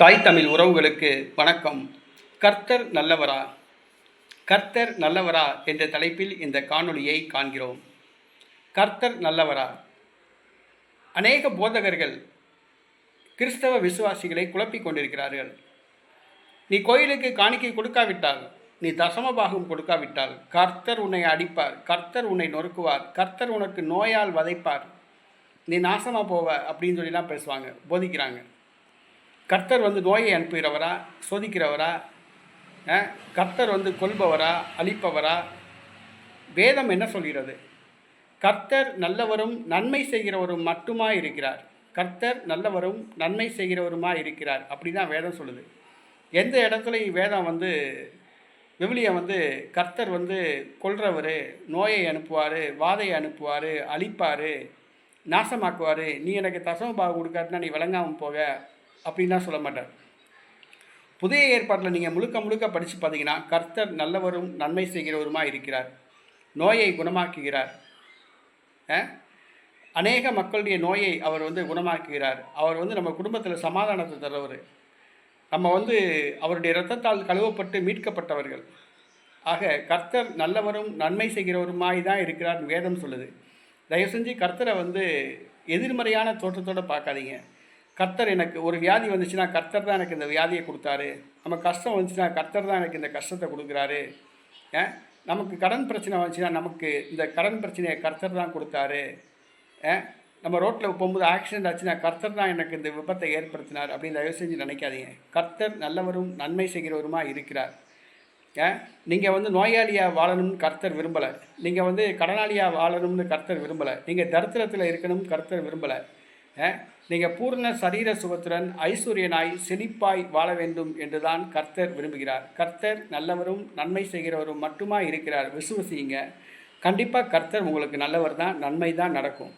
தாய் தமிழ் உறவுகளுக்கு வணக்கம். கர்த்தர் நல்லவரா? கர்த்தர் நல்லவரா என்ற தலைப்பில் இந்த காணொளியை காண்கிறோம். கர்த்தர் நல்லவரா? அநேக போதகர்கள் கிறிஸ்தவ விசுவாசிகளை குழப்பிக் கொண்டிருக்கிறார்கள். நீ கோயிலுக்கு காணிக்கை கொடுக்காவிட்டால் நீ தசமபாகம் கொடுக்காவிட்டால் கர்த்தர் உன்னை அடிப்பார் கர்த்தர் உன்னை நொறுக்குவார் கர்த்தர் உனக்கு நோயால் வதைப்பார் நீ நாசமாக போவ அப்படின்னு சொல்லிலாம் பேசுவாங்க போதிக்கிறாங்க. கர்த்தர் வந்து நோயை அனுப்புகிறவரா? சோதிக்கிறவரா? கர்த்தர் வந்து கொல்பவரா? அழிப்பவரா? வேதம் என்ன சொல்கிறது? கர்த்தர் நல்லவரும் நன்மை செய்கிறவரும் மட்டுமா இருக்கிறார்? கர்த்தர் நல்லவரும் நன்மை செய்கிறவருமா இருக்கிறார்? அப்படி தான் வேதம் சொல்லுது. எந்த இடத்துலையும் வேதம் வந்து விவிலியம் வந்து கர்த்தர் வந்து கொல்றவர் நோயை அனுப்புவார் வாதையை அனுப்புவார் அழிப்பார் நாசமாக்குவார். நீ எனக்கு தசம பாகம் கொடுக்காட்டினா நீ விளங்காமல் போக. அப்படின்லாம் சொல்ல மாட்டார். புதிய ஏற்பாட்டில் நீங்கள் முழுக்க முழுக்க படித்து பார்த்தீங்கன்னா கர்த்தர் நல்லவரும் நன்மை செய்கிறவருமாக இருக்கிறார். நோயை குணமாக்குகிறார். அநேக மக்களுடைய நோயை அவர் வந்து குணமாக்குகிறார். அவர் வந்து நம்ம குடும்பத்தில் சமாதானத்தை தருவர் நம்ம வந்து அவருடைய இரத்தத்தால் கழுவப்பட்டு மீட்கப்பட்டவர்கள். ஆக கர்த்தர் நல்லவரும் நன்மை செய்கிறவருமாய் தான் இருக்கிறார் வேதம் சொல்லுது. தயவு செஞ்சு கர்த்தரை வந்து எதிர்மறையான தோற்றத்தோடு பார்க்காதீங்க. கர்த்தர் எனக்கு ஒரு வியாதி வந்துச்சுன்னா கர்த்தர் தான் எனக்கு இந்த வியாதியை கொடுத்தாரு. நம்ம கஷ்டம் வந்துச்சுன்னா கர்த்தர் தான் எனக்கு இந்த கஷ்டத்தை கொடுக்குறாரு. அஹ், நமக்கு கடன் பிரச்சனை வந்துச்சுன்னா நமக்கு இந்த கடன் பிரச்சனையை கர்த்தர் தான் கொடுத்தாரு. ஏன்? நம்ம ரோட்டில் போகும்போது ஆக்சிடென்ட் ஆச்சுன்னா கர்த்தர் தான் எனக்கு இந்த விபத்தை ஏற்படுத்தினார் அப்படின்னு தயவு செஞ்சு நினைக்காதீங்க. கர்த்தர் நல்லவரும் நன்மை செய்கிறவருமா இருக்கிறார். ஏன்? நீங்கள் வந்து நோயாளியாக வாழணும்னு கர்த்தர் விரும்பலை. நீங்கள் வந்து கடனாளியாக வாழணும்னு கர்த்தர் விரும்பலை. நீங்கள் தரித்திரத்தில் இருக்கணும்னு கர்த்தர் விரும்பலை. நீங்கள் பூர்ண சரீர சுகத்துடன் ஐஸ்வர்யனாய் செழிப்பாய் வாழ வேண்டும் என்றுதான் கர்த்தர் விரும்புகிறார். கர்த்தர் நல்லவரும் நன்மை செய்கிறவரும் மட்டுமா இருக்கிறார். விசுவசிங்க கண்டிப்பாக கர்த்தர் உங்களுக்கு நல்லவர் தான் நன்மை தான் நடக்கும்.